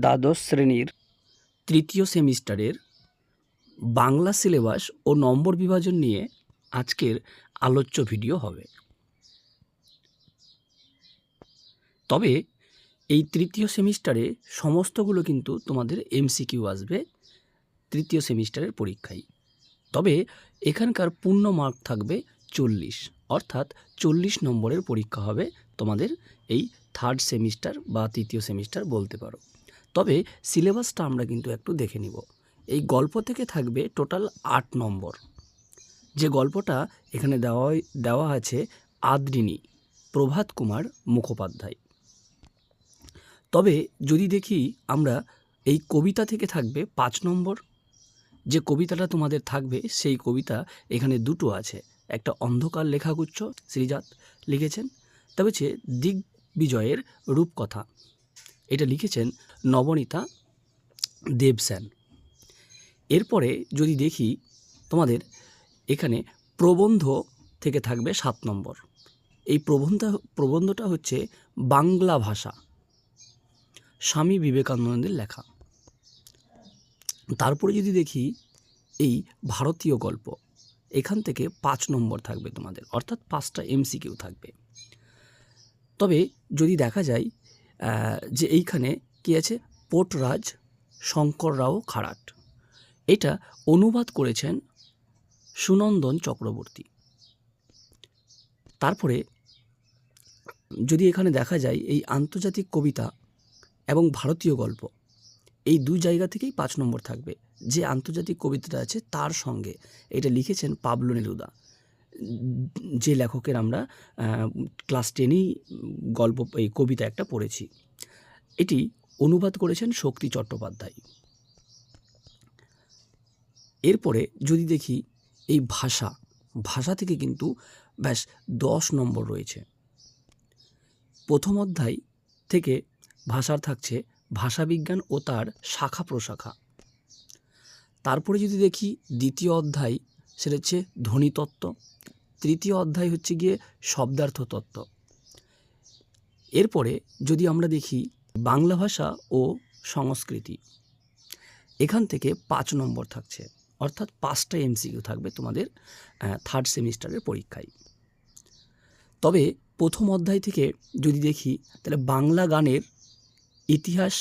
দ্বাদশ শ্রেণির তৃতীয় সেমিস্টারের বাংলা সিলেবাস ও নম্বর বিভাজন নিয়ে আজকের আলোচ্য ভিডিও হবে। তবে এই তৃতীয় সেমিস্টারে সমস্তগুলো কিন্তু তোমাদের এমসিকিউ আসবে তৃতীয় সেমিস্টারের পরীক্ষায়। তবে এখানকার পূর্ণ মার্ক থাকবে চল্লিশ, অর্থাৎ চল্লিশ নম্বরের পরীক্ষা হবে তোমাদের এই থার্ড সেমিস্টার বা তৃতীয় সেমিস্টার বলতে পারো। তবে সিলেবাসটা আমরা কিন্তু একটু দেখে নিব। এই গল্প থেকে থাকবে টোটাল আট নম্বর। যে গল্পটা এখানে দেওয়া দেওয়া আছে আদ্রিনী, প্রভাত কুমার মুখোপাধ্যায়। তবে যদি দেখি আমরা, এই কবিতা থেকে থাকবে পাঁচ নম্বর। যে কবিতাটা তোমাদের থাকবে, সেই কবিতা এখানে দুটো আছে। একটা অন্ধকার লেখাগুচ্ছ, শ্রীজাত লিখেছেন, তবে হচ্ছে দিগ্বিজয়ের রূপকথা। এটা লিখেছেন নবনীতা দেবসেন। এরপরে যদি দেখি তোমাদের এখানে প্রবন্ধ থেকে থাকবে সাত নম্বর। এই প্রবন্ধ, প্রবন্ধটা হচ্ছে বাংলা ভাষা, স্বামী বিবেকানন্দের লেখা। তারপরে যদি দেখি এই ভারতীয় গল্প, এখান থেকে পাঁচ নম্বর থাকবে তোমাদের, অর্থাৎ পাঁচটা এমসিকিউ থাকবে। তবে যদি দেখা যায় যে এইখানে কি আছে? পোটরাজ শঙ্কর রাও খাড়াট এটা অনুবাদ করেছেন সুনন্দন চক্রবর্তী। তারপরে যদি এখানে দেখা যায় এই আন্তর্জাতিক কবিতা এবং ভারতীয় গল্প এই দু জায়গা থেকেই পাঁচ নম্বর থাকবে। যে আন্তর্জাতিক কবিতাটা আছে তার সঙ্গে এটা লিখেছেন পাবলো উম, যে লেখকের আমরা ক্লাস টেনেই গল্প, এই কবিতা একটা পড়েছি। এটি অনুবাদ করেছেন শক্তি চট্টোপাধ্যায়। এরপরে যদি দেখি এই ভাষা ভাষা থেকে কিন্তু ব্যাস দশ নম্বর রয়েছে। প্রথম অধ্যায় থেকে ভাষার থাকছে ভাষাবিজ্ঞান ও তার শাখা প্রশাখা। তারপরে যদি দেখি দ্বিতীয় অধ্যায় সেটা হচ্ছে ধ্বনিতত্ত্ব। তৃতীয় অধ্যায় হচ্ছে গিয়ে শব্দার্থ তত্ত্ব এরপরে যদি আমরা দেখি বাংলা ভাষা ও সংস্কৃতি, এখান থেকে পাঁচ নম্বর থাকছে, অর্থাৎ পাঁচটা এমসিকিউ থাকবে তোমাদের থার্ড সেমিস্টারের পরীক্ষায়। তবে প্রথম অধ্যায় থেকে যদি দেখি, তাহলে বাংলা গানের ইতিহাস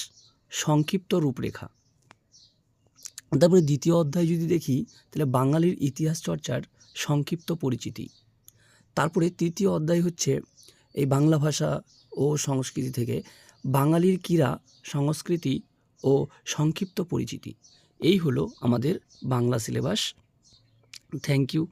সংক্ষিপ্ত রূপরেখা তারপরে দ্বিতীয় অধ্যায় যদি দেখি, তাহলে বাঙালির ইতিহাস চর্চার সংক্ষিপ্ত পরিচিতি। তারপরে তৃতীয় অধ্যায় হচ্ছে এই বাংলা ভাষা ও সংস্কৃতি থেকে বাঙালির ক্রীড়া, সংস্কৃতি ও সংক্ষিপ্ত পরিচিতি। এই হলো আমাদের বাংলা সিলেবাস। Thank you